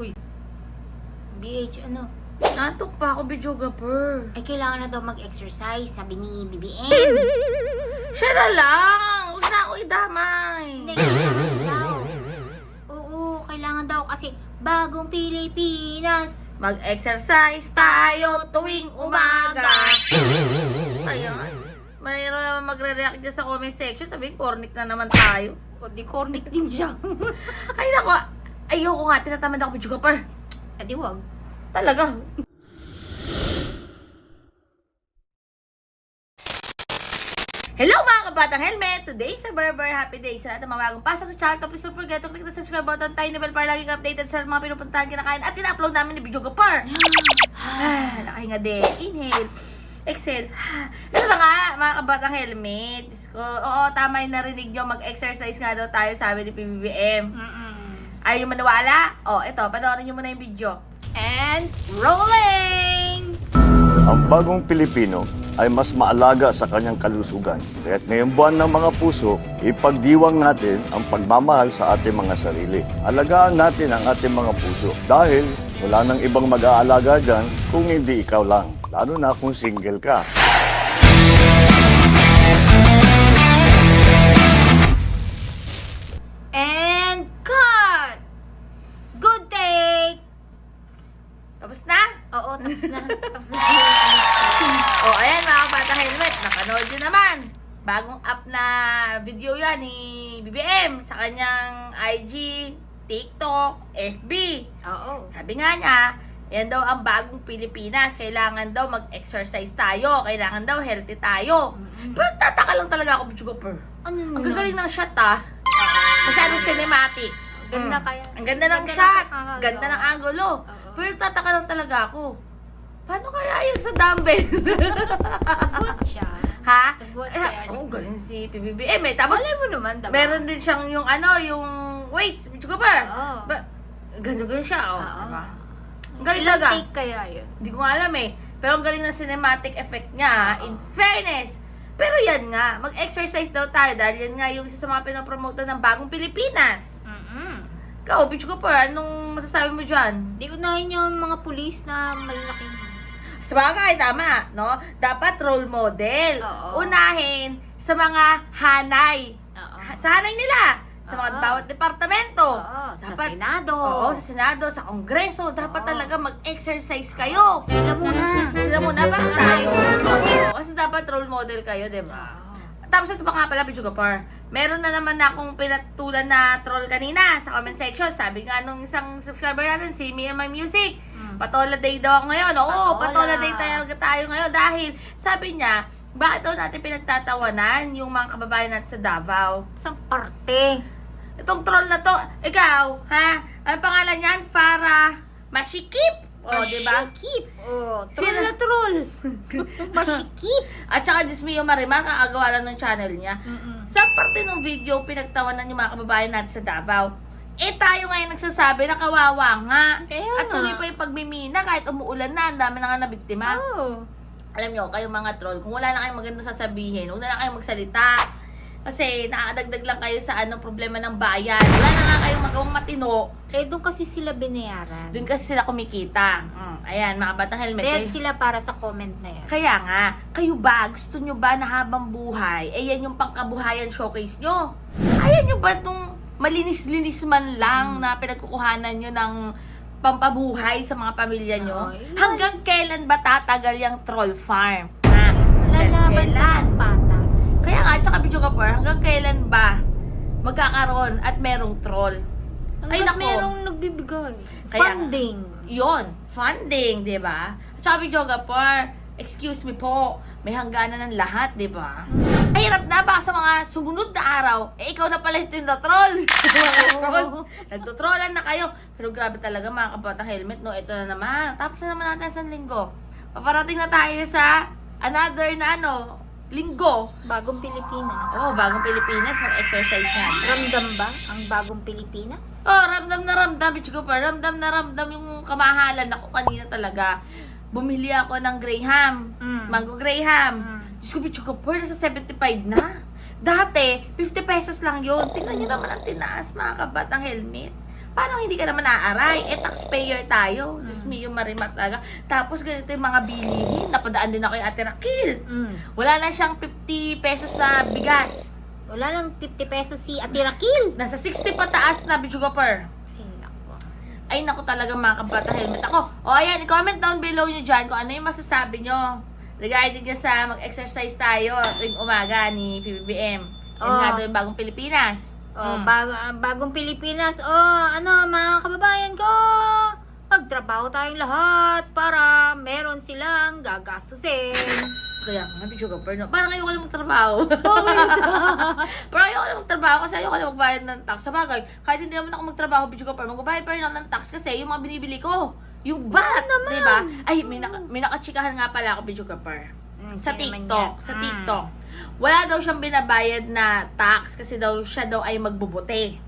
Uy. BH, ano? Natok pa ako, videographer. Ay, kailangan na daw mag-exercise, sabi ni BBM. Siya na lang! Huwag na ako idamay. Hindi, kailangan daw. Oo, kailangan daw kasi bagong Pilipinas. Mag-exercise tayo tuwing umaga. Ayan. Mayroon naman magre-react dyan sa comment section. Sabihin, cornic na naman tayo. O, di cornic din siya. Ay, nako. Ayoko nga. Tinatamad ako, videographer. Eh, di wag. Talaga. Hello mga kabatang helmet! Today sa Berber Happy Day sa lahat ng mga bagong pasok sa channel. Please don't forget to click the subscribe button, tiny bell para laging updated sa mga pinupuntahan kinakain at tina-upload namin ni Video Gapar. Ah, nakahinga din. Inhale. Exhale. Ah, Ito na nga, mga kabatang helmet. Diyos ko, oo, tama yung narinig nyo. Mag-exercise nga daw tayo, sabi ni PBBM. Mm-mm. Ayaw nyo maniwala? O, oh, ito, panoorin nyo muna yung video. And rolling! Ang bagong Pilipino ay mas maalaga sa kanyang kalusugan. Kaya't ngayong buwan ng mga puso, ipagdiwang natin ang pagmamahal sa ating mga sarili. Alagaan natin ang ating mga puso dahil wala nang ibang mag-aalaga dyan kung hindi ikaw lang. Lalo na kung single ka. Tapos na. tapos na. O, oh, ayan mga kabata helmet, napanood nyo naman. Bagong up na video yan ni BBM sa kanyang IG, TikTok, FB. Oo. Sabi nga niya, yan daw ang bagong Pilipinas. Kailangan daw mag-exercise tayo. Kailangan daw healthy tayo. Mm-mm. Pero tataka lang talaga ako, Bichugaper. Ano Ang gagaling ng shot ah. Masyadong cinematic. Ganda Mm. kaya. Ang ganda ng Ganda ng shot. Ganda ng angulo. Oo. Pero tataka lang talaga ako. Paano kaya yun sa dumbbell? Good siya. ha? Nagbuhat Eh, siya. Oo, galing si PBBM eh. Tapos, Malay mo naman, diba? meron din siyang yung ano, yung weights. Medyo ka ba? Oo. Ba, ganyan-ganyan siya, oh. Oo. Diba? Ang galing Ilang talaga. take kaya yun? Hindi ko nga alam eh. Pero ang galing ng cinematic effect niya, Oo. in fairness. Pero yan nga, mag-exercise daw tayo dahil yan nga yung isa sa mga pinapromote ng bagong Pilipinas. Mm-mm. Ikaw, Pichu ka pa, anong masasabi mo dyan? Di unahin yung mga pulis na malalaking Sa bagay, tama, no? Dapat role model. Oo. Unahin sa mga hanay. Oo. Sa hanay nila. Sa mga Oo. bawat departamento. Oo, sa Dapat- Senado. Oo, sa Senado, sa Kongreso. Dapat Oo. talaga mag-exercise kayo. Sila muna. Sila muna, bakit tayo. Oo, Kasi dapat role model kayo, di ba? Tapos ito pa nga pala, Pichugapar. Meron na naman na akong pinatulan na troll kanina sa comment section. Sabi nga nung isang subscriber natin, si Me and My Music. Patola day daw ako ngayon. Oo, Patola. patola day tayo, tayo ngayon. Dahil sabi niya, bakit daw natin pinagtatawanan yung mga kababayan natin sa Davao? Sa parte. Itong troll na to, ikaw, ha? Ano pangalan niyan? Para masikip. O, oh, di ba? Masikip. Oh, troll Sila- na troll. Masikip. At saka Diyos Mio Marimar, kakagawa lang ng channel niya. Mm-mm. Sa parte ng video, pinagtawanan yung mga kababayan natin sa Davao. Eh tayo ngayon nagsasabi na kawawa nga. Kaya At nga. tuloy pa yung pagmimina kahit umuulan na, ang dami na nga nabiktima. Oh. Alam nyo, kayong mga troll, kung wala na kayong maganda sasabihin, huwag na lang kayong magsalita. Kasi nakakadagdag lang kayo sa ano problema ng bayan. Wala na nga kayong magawang matino. Eh, doon kasi sila binayaran. Doon kasi sila kumikita. Mm, ayan, mga batang helmet. Kaya kayo- sila para sa comment na yan. Kaya nga, kayo ba, gusto nyo ba na habang buhay, eh yan yung pangkabuhayan showcase nyo? Ayan nyo ba itong malinis-linis man lang na pinagkukuhanan nyo ng pampabuhay sa mga pamilya nyo? Ay, Hanggang kailan ba tatagal yung troll farm? Ha? Hanggang Lalaban ka kailan? ng patas. Kaya nga, tsaka video ka par, hanggang kailan ba magkakaroon at merong troll? Ay, Hanggat nako. merong nagbibigay. Kaya- Funding. Yon, funding, 'di ba? At saka video ka par, excuse me po, may hangganan ng lahat, 'di ba? Ay, hirap na baka sa mga sumunod na araw, eh ikaw na pala yung tinda-troll. Troll. Nagtutrollan na kayo. Pero grabe talaga mga kapatang helmet, no? Ito na naman. Tapos na naman natin sa linggo. Paparating na tayo sa another na ano, linggo. Bagong Pilipinas. Oh, bagong Pilipinas, mag-exercise nga. Ramdam ba ang bagong Pilipinas? Oh, ramdam na ramdam, bitch ko pa. Ramdam na ramdam yung kamahalan ako kanina talaga. Bumili ako ng Graham. Mm. Mango Graham. Mm. Diyos ko, bitch ko nasa 75 na. Dati, 50 pesos lang yun. Tingnan nyo naman ang tinaas, mga kabatang helmet. Paano hindi ka naman naaaray? Eh, taxpayer tayo. Mm. Diyos me, yung marimat talaga. Tapos ganito yung mga bilihin. Napadaan din ako kay Ate Rakil. Mm. Wala na siyang 50 pesos na bigas. Wala lang 50 pesos si Ate Rakil. Nasa 60 pataas na nako. Ay, naku talaga mga kabata helmet ako. O, ayan, comment down below nyo dyan kung ano yung masasabi nyo regarding sa mag-exercise tayo tuwing umaga ni PBBM. Yan Oh. nga yung bagong Pilipinas. Oh, Mm. bago, ah, bagong Pilipinas. Oh, ano, mga kababayan ko, magtrabaho tayong lahat para meron silang gagastusin. Kaya nga, medyo kapar, no? Parang ayoko na magtrabaho. Parang ayoko na magtrabaho kasi ayoko na magbayad ng tax. Sa bagay, kahit hindi naman ako magtrabaho, medyo kapar, magbabayad pa rin ako ng tax kasi yung mga binibili ko. Yung VAT, di ba? Ay, may, naka, may nakachikahan nga pala ako, medyo kapar. Mm, sa TikTok, sa Mm. TikTok. Wala daw siyang binabayad na tax kasi daw siya daw ay magbubuti.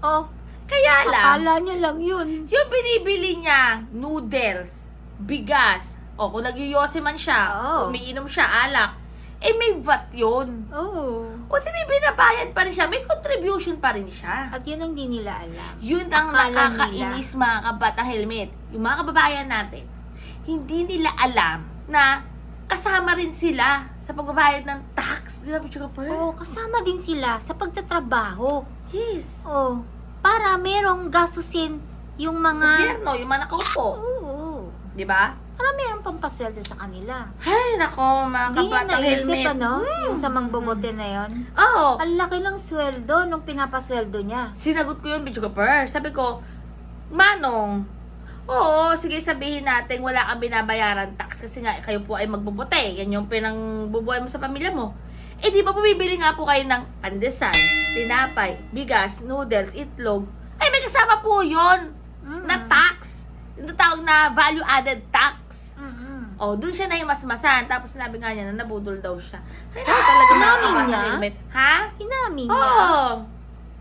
Oh, Kaya lang, akala niya lang yun. yung binibili niya, noodles, bigas, o kung nagyoyosi man siya, Oo. umiinom siya alak, eh may VAT yun. Oh. O di may binabayad pa rin siya, may contribution pa rin siya. At yun ang di nila alam. Yun ang Akala nakakainis mga kabata helmet. Yung mga kababayan natin, hindi nila alam na kasama rin sila sa pagbabayad ng tax. Di ba, Pichuga Pearl? Oo, kasama din sila sa pagtatrabaho. Yes. Oh, para merong gastusin yung mga... Gobyerno, yung mga nakaupo. Oo. Di ba? Para merong pampasweldo sa kanila. Ay, nako, mga Hindi niya kabata naisip, helmet. ano? Hmm. Yung sa mangbobote na yon. Oo. Ang laki ng sweldo nung pinapasweldo niya. Sinagot ko yun, Pichuga Pearl. Sabi ko, Manong, oo, sige sabihin natin wala kang binabayaran tax kasi nga kayo po ay magbubote. Yan yung pinangbubuhay mo sa pamilya mo. Eh di ba bumibili nga po kayo ng pandesal, tinapay, bigas, noodles, itlog. Ay may kasama po yun Mm-mm. na tax. Yung tawag na value added tax. Oh, dun siya na yung masmasan. Tapos sinabi nga niya na nabudol daw siya. Kaya naman talaga kabata niya? helmet. Ha? Inamin Oo. niya.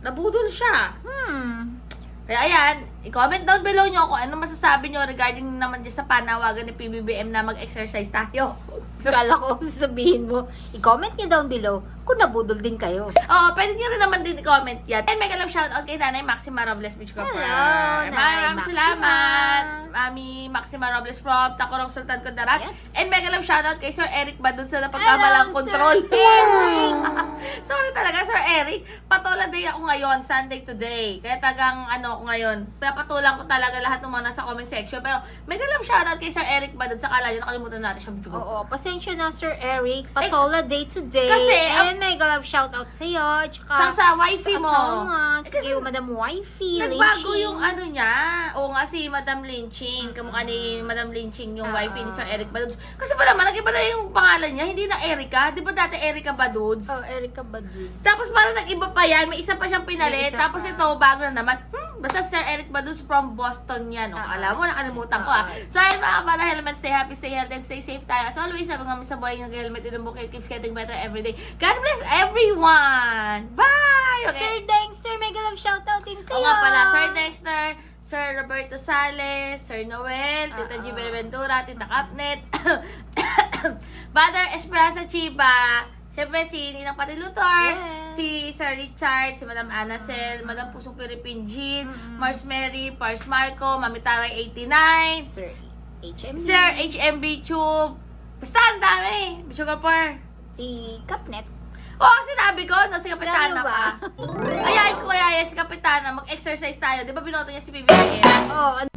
nabudol siya. Hmm. Kaya ayan, i-comment down below nyo kung ano masasabi nyo regarding naman dyan sa panawagan ni PBBM na mag-exercise tayo. Kala ko sabihin mo, i-comment niyo down below kung nabudol din kayo. Oo, pwede nyo rin naman din i-comment yan. And mega love shoutout kay Nanay Maxima Robles Copper. Hello, Nanay Maraming Maxima. salamat. Mami Maxima Robles from Tacorong Sultan Kudarat. Yes. And mega love shoutout kay Sir Eric Badun sa napagkamalang control. Sorry talaga, Sir Eric. Patola day ako ngayon, Sunday today. Kaya tagang ano ako ngayon, pinapatulan ko talaga lahat ng mga nasa comment section. Pero mega love shoutout kay Sir Eric Badun sa kala niya, nakalimutan natin siya. Oo, pasensya na Sir Eric. Patola day today. kasi, And mega love shoutout sa iyo. Tsaka Sa, sa wifey sa mo. asawa. Eh, Sige, Madam Wifey. Nagbago Lynching. yung ano niya. Oo nga si Madam Lynching. Kamukha ni Madam Lynching yung Oo. wifey ni Sir Eric Baduds. Kasi pa naman, nag-iba na yung pangalan niya. Hindi na Erica. Di ba dati Erica Baduds? Oh, Erica Baduds. Tapos parang nag-iba pa yan. May isa pa siyang pinalit. May isa Tapos pa. ito, bago na naman. Hmm, basta Sir Eric Baduds from Boston yan. O, Oo. alam mo, nakalimutan ko Oo. ah. So, ayun mga bata helmet, stay happy, stay healthy, and stay safe tayo. As always, sabi nga sa buhay ng helmet in the book, it keeps getting better every day. God bless everyone! Bye! Okay. Sir Dexter, mega love shoutout din sa Oo nga pala, Sir Dexter, Sir Roberto Sales, Sir Noel, Tita Oo. G. Benaventura, Tita Capnet, Brother Esperanza Chiba, Siyempre si Ninang Patilutor, Yes. si Sir Richard, si Madam Anacel, Madam Pusong Philippine Jean, Mm-mm. Mars Mary, Pars Marco, Mami Taray 89, Sir HMB. Sir HMB Tube, basta ang dami, Sugar. Si Capnet. Oo, sinabi ko, no, si Kapitana Sinabi ba? ka. Ayan ko, kaya si Kapitana, mag-exercise tayo. Di ba binoto niya si PBBM? Oh, ano-